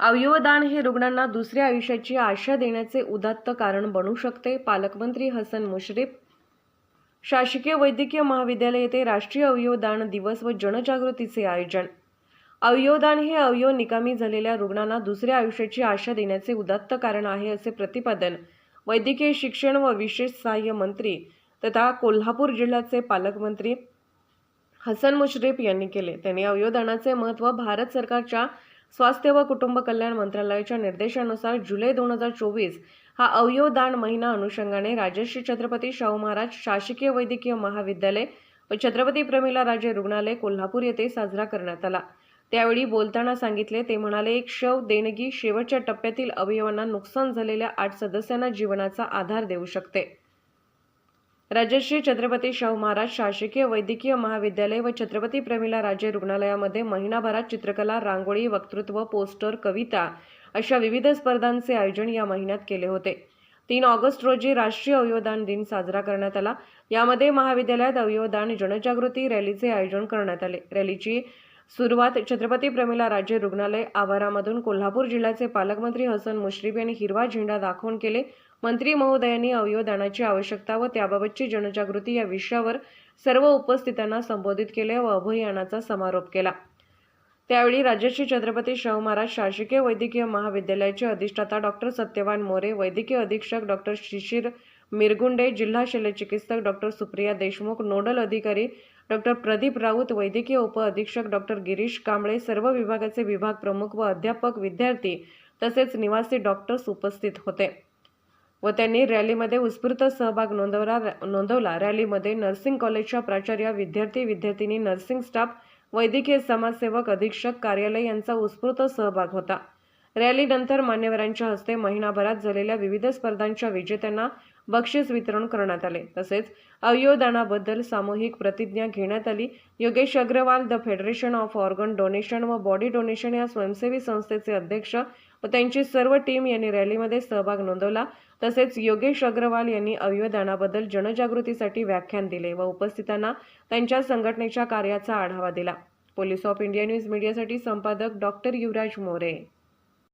अवयवदान हे रुग्णांना दुसऱ्या आयुष्याची आशा देण्याचे उदात्त कारण बनू शकते. पालकमंत्री हसन मुश्रीफ शासकीय वैद्यकीय महाविद्यालय येथे राष्ट्रीय अवयवदान दिवस व जनजागृतीचे आयोजन. अवयवदान हे अवयव निकामी झालेल्या रुग्णांना दुसऱ्या आयुष्याची आशा देण्याचे उदात्त कारण आहे असे प्रतिपादन वैद्यकीय शिक्षण व विशेष सहाय्य मंत्री तथा कोल्हापूर जिल्ह्याचे पालकमंत्री हसन मुश्रीफ यांनी केले. त्यांनी अवयवदानाचे महत्त्व भारत सरकारच्या स्वास्थ्य व कुटुंब कल्याण मंत्रालयाच्या निर्देशानुसार जुलै दोन हजार चोवीस हा अवयवदान महिना अनुषंगाने राजर्षी छत्रपती शाहू महाराज शासकीय वैद्यकीय महाविद्यालय व छत्रपती प्रमिला राजे रुग्णालय कोल्हापूर येथे साजरा करण्यात आला. त्यावेळी बोलताना सांगितले ते म्हणाले एक शव देणगी शेवटच्या टप्प्यातील अवयवांना नुकसान झालेल्या आठ सदस्यांना जीवनाचा आधार देऊ शकते. राजश्री छत्रपती शाहू महाराज शासकीय वैद्यकीय महाविद्यालय व छत्रपती प्रमिला राजे रुग्णालयामध्ये महिनाभरात चित्रकला रांगोळी वक्तृत्व पोस्टर कविता अशा विविध स्पर्धांचे आयोजन या महिन्यात केले होते. तीन ऑगस्ट रोजी राष्ट्रीय अवयवदान दिन साजरा करण्यात आला. यामध्ये महाविद्यालयात अवयवदान जनजागृती रॅलीचे आयोजन करण्यात आले. रॅलीची सुरुवात छत्रपती प्रमिला राज्य रुग्णालय आवारामधून कोल्हापूर जिल्ह्याचे पालकमंत्री हसन मुश्रीफ यांनी हिरवा झेंडा दाखवून केले. मंत्री महोदयांनी अवयवदानाची आवश्यकता व त्याबाबतची जनजागृती या विषयावर सर्व उपस्थितांना संबोधित केले व अभियानाचा समारोप केला. त्यावेळी राजश्री छत्रपती शाहू महाराज शासकीय वैद्यकीय महाविद्यालयाचे अधिष्ठाता डॉक्टर सत्यवान मोरे वैद्यकीय अधीक्षक डॉक्टर शिशिर मिरगुंडे जिल्हा शल्यचिकित्सक डॉक्टर सुप्रिया देशमुख नोडल अधिकारी डॉक्टर प्रदीप राऊत वैद्यकीय उपअधीक्षक डॉक्टर गिरीश कांबळे सर्व विभागाचे विभाग प्रमुख व अध्यापक विद्यार्थी तसेच निवासी डॉक्टर्स उपस्थित होते व त्यांनी रॅलीमध्ये उत्स्फूर्त सहभाग नोंदवला नोंदवला. रॅलीमध्ये नर्सिंग कॉलेजच्या प्राचार्य विद्यार्थी विद्यार्थिनी नर्सिंग स्टाफ वैद्यकीय समाजसेवक अधीक्षक कार्यालय यांचा उत्स्फूर्त सहभाग होता. रॅलीनंतर मान्यवरांच्या हस्ते महिनाभरात झालेल्या विविध स्पर्धांच्या विजेत्यांना बक्षीस वितरण करण्यात आले. तसेच अवयवदानाबद्दल सामूहिक प्रतिज्ञा घेण्यात आली. Yogesh Agrawal the federation of organ donation व बॉडी डोनेशन या स्वयंसेवी संस्थेचे अध्यक्ष व त्यांची सर्व टीम यांनी रॅलीमध्ये सहभाग नोंदवला. तसेच योगेश अग्रवाल यांनी अवयवदानाबद्दल जनजागृतीसाठी व्याख्यान दिले व उपस्थितांना त्यांच्या संघटनेच्या कार्याचा आढावा दिला. पोलीस ऑफ इंडिया न्यूज मीडियासाठी संपादक डॉक्टर युवराज मोरे.